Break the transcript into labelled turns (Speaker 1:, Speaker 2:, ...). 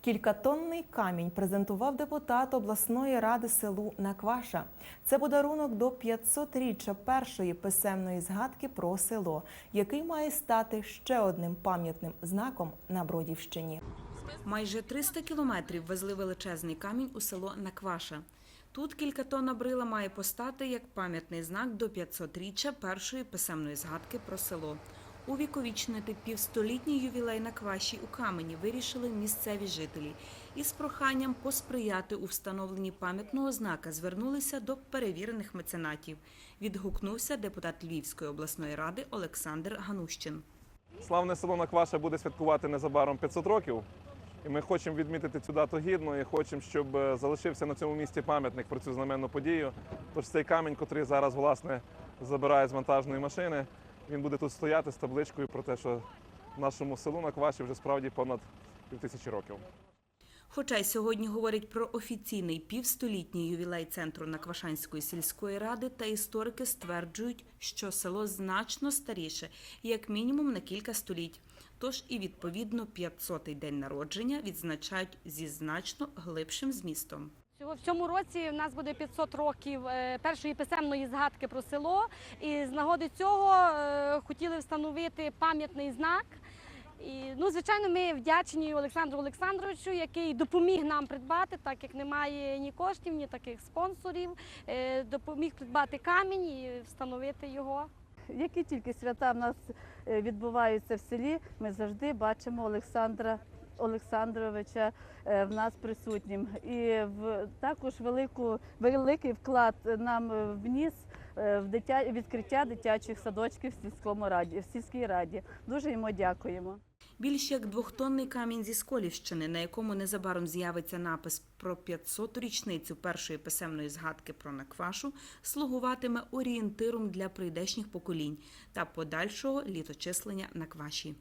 Speaker 1: Кількатонний камінь презентував депутат обласної ради селу Накваша. Це подарунок до 500-річчя першої писемної згадки про село, який має стати ще одним пам'ятним знаком на Бродівщині.
Speaker 2: Майже 300 кілометрів везли величезний камінь у село Накваша. Тут кількатонна брила має постати як пам'ятний знак до 500-річчя першої писемної згадки про село. Увіковічнити півстолітній ювілей Накваші у камені вирішили місцеві жителі. Із проханням посприяти у встановленні пам'ятного знака звернулися до перевірених меценатів. Відгукнувся депутат Львівської обласної ради Олександр Ганущин.
Speaker 3: Славне село Накваша буде святкувати незабаром 500 років. І ми хочемо відмітити цю дату гідно і хочемо, щоб е, залишився на цьому місці пам'ятник про цю знаменну подію. Тож цей камінь, котрий зараз власне забирає з вантажної машини, він буде тут стояти з табличкою про те, що нашому селу Накваші вже справді понад півтисячі років.
Speaker 2: Хоча й сьогодні говорять про офіційний півстолітній ювілей центру Наквашанської сільської ради, та історики стверджують, що село значно старіше, як мінімум на кілька століть. Тож і відповідно 500-й день народження відзначають зі значно глибшим змістом.
Speaker 4: В цьому році в нас буде 500 років е, першої писемної згадки про село. І з нагоди цього е, хотіли встановити пам'ятний знак. І, ну, звичайно, ми вдячні Олександру Олександровичу, який допоміг нам придбати, так як немає ні коштів, ні таких спонсорів. е, Допоміг придбати камінь і встановити його.
Speaker 5: Які тільки свята в нас відбуваються в селі, ми завжди бачимо Олександра Олександровича е, в нас присутнім. І в також велику, великий вклад нам е, вніс е, в дитя, відкриття дитячих садочків в сільському раді, в сільській раді. Дуже йому дякуємо.
Speaker 2: Більш як двохтонний камінь зі Сколівщини, на якому незабаром з'явиться напис про 500-ту річницю першої писемної згадки про Наквашу, слугуватиме орієнтиром для прийдешніх поколінь та подальшого літочислення Накваші.